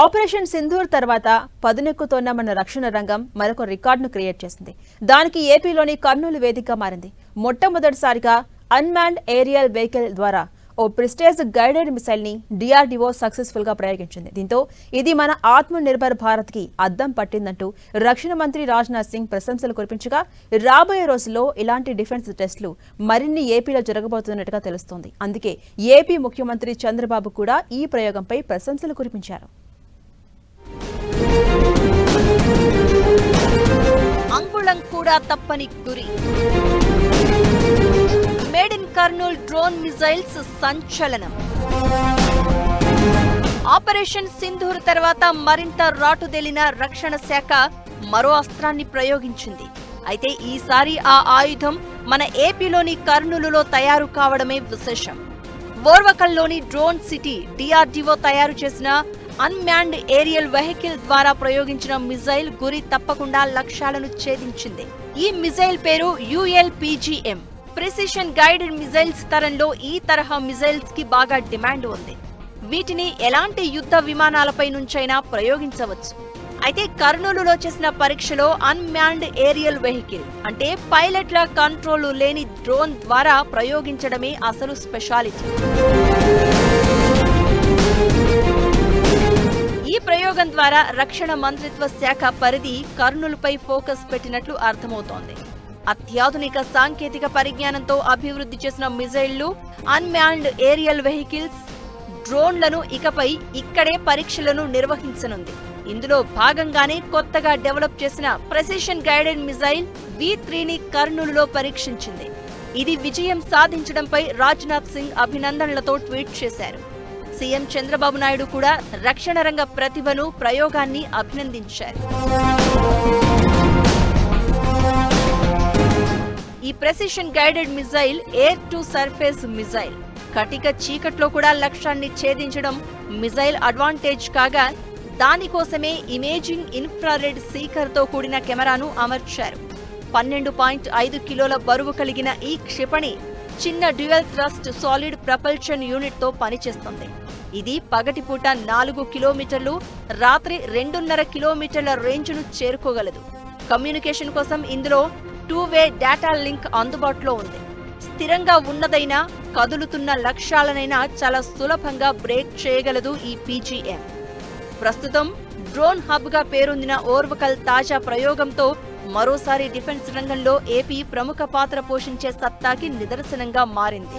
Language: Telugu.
ఆపరేషన్ సింధూర్ తర్వాత పదునెక్కుతోన్న మన రక్షణ రంగం మరొక రికార్డును క్రియేట్ చేసింది. దానికి ఏపీలోని కర్నూలు వేదికగా మారింది. మొట్టమొదటిసారిగా అన్మాన్డ్ ఏరియల్ వెహికల్ ద్వారా ఓ ప్రిస్టేజ్ గైడెడ్ మిసైల్ని డిఆర్డీఓ సక్సెస్ఫుల్గా ప్రయోగించింది. దీంతో ఇది మన ఆత్మ నిర్భర్ భారత్కి అద్దం పట్టిందంటూ రక్షణ మంత్రి రాజ్నాథ్ సింగ్ ప్రశంసలు కురిపించగా రాబోయే రోజుల్లో ఇలాంటి డిఫెన్స్ టెస్టులు మరిన్ని ఏపీలో జరగబోతున్నట్టుగా తెలుస్తోంది. అందుకే ఏపీ ముఖ్యమంత్రి చంద్రబాబు కూడా ఈ ప్రయోగంపై ప్రశంసలు కురిపించారు. కూడా తప్పని గురి. Made in Kurnool drone missiles సంచలనం. ఆపరేషన్ సింధూర్ తర్వాత మరింత రాటుదేలిన రక్షణ శాఖ మరో అస్త్రాన్ని ప్రయోగించింది. అయితే ఈసారి ఆ ఆయుధం మన ఏపీలోని కర్నూలులో తయారు కావడమే విశేషం. ఓర్వకల్లోని డ్రోన్ సిటీ డిఆర్డీఓ తయారు చేసిన అన్మ్యాన్డ్ ఏరియల్ వెహికల్ ద్వారా ప్రయోగించిన మిజైల్ గురి తప్పకుండా లక్ష్యాలను ఛేదించింది. ఈ మిజైల్ పేరు యుఎల్పిజిఎం. ప్రిసిషన్ గైడెడ్ మిజైల్స్ తరంలో ఈ తరహా మిజైల్స్కి బాగా డిమాండ్ ఉంది. వీటిని ఎలాంటి యుద్ధ విమానాలపై నుంచైనా ప్రయోగించవచ్చు. అయితే కర్నూలులో చేసిన పరీక్షలో అన్మ్యాన్డ్ ఏరియల్ వెహికల్ అంటే పైలట్ల కంట్రోల్ లేని డ్రోన్ ద్వారా ప్రయోగించడమే అసలు స్పెషాలిటీ. ఉద్యోగం ద్వారా రక్షణ మంత్రిత్వ శాఖ పరిధి కర్నూలుపై ఫోకస్ పెట్టినట్లు అర్థమవుతోంది. అత్యాధునిక సాంకేతిక పరిజ్ఞానంతో అభివృద్ధి చేసిన మిజైళ్ళు అన్మ్యాన్డ్ ఏరియల్ వెహికల్స్ డ్రోన్లను ఇకపై ఇక్కడే పరీక్షలను నిర్వహించనుంది. ఇందులో భాగంగానే కొత్తగా డెవలప్ చేసిన ప్రెసిషన్ గైడెడ్ మిజైల్ వి త్రీని కర్నూలులో పరీక్షించింది. ఇది విజయం సాధించడంపై రాజ్నాథ్ సింగ్ అభినందనలతో ట్వీట్ చేశారు. సీఎం చంద్రబాబు నాయుడు కూడా రక్షణ రంగ ప్రతిభను ప్రయోగాన్ని అభినందించారు. ఈ precision guided missile air to surface missile. కటిక చీకట్లో కూడా లక్ష్యాన్ని ఛేదించడం మిజైల్ అడ్వాంటేజ్ కాగా దానికోసమే ఇమేజింగ్ ఇన్ఫ్రారెడ్ సీకర్తో కూడిన కెమెరాను అమర్చారు. పన్నెండు పాయింట్ ఐదు కిలోల బరువు కలిగిన ఈ క్షిపణి చిన్న డ్యూయల్ థ్రస్ట్ సాలిడ్ ప్రపల్షన్ యూనిట్తో పనిచేస్తుంది. ఇది పగటిపూట నాలుగు కిలోమీటర్లు రాత్రి రెండున్నర కిలోమీటర్ల రేంజ్ను చేరుకోగలదు. కమ్యూనికేషన్ కోసం ఇందులో టూ వే డేటా లింక్ అందుబాటులో ఉంది. స్థిరంగా ఉన్నదైనా కదులుతున్న లక్ష్యాలనైనా చాలా సులభంగా బ్రేక్ చేయగలదు ఈ పీజీఎం. ప్రస్తుతం డ్రోన్ హబ్గా పేరొందిన ఓర్వకల్ తాజా ప్రయోగంతో మరోసారి డిఫెన్స్ రంగంలో ఏపీ ప్రముఖ పాత్ర పోషించే సత్తాకి నిదర్శనంగా మారింది.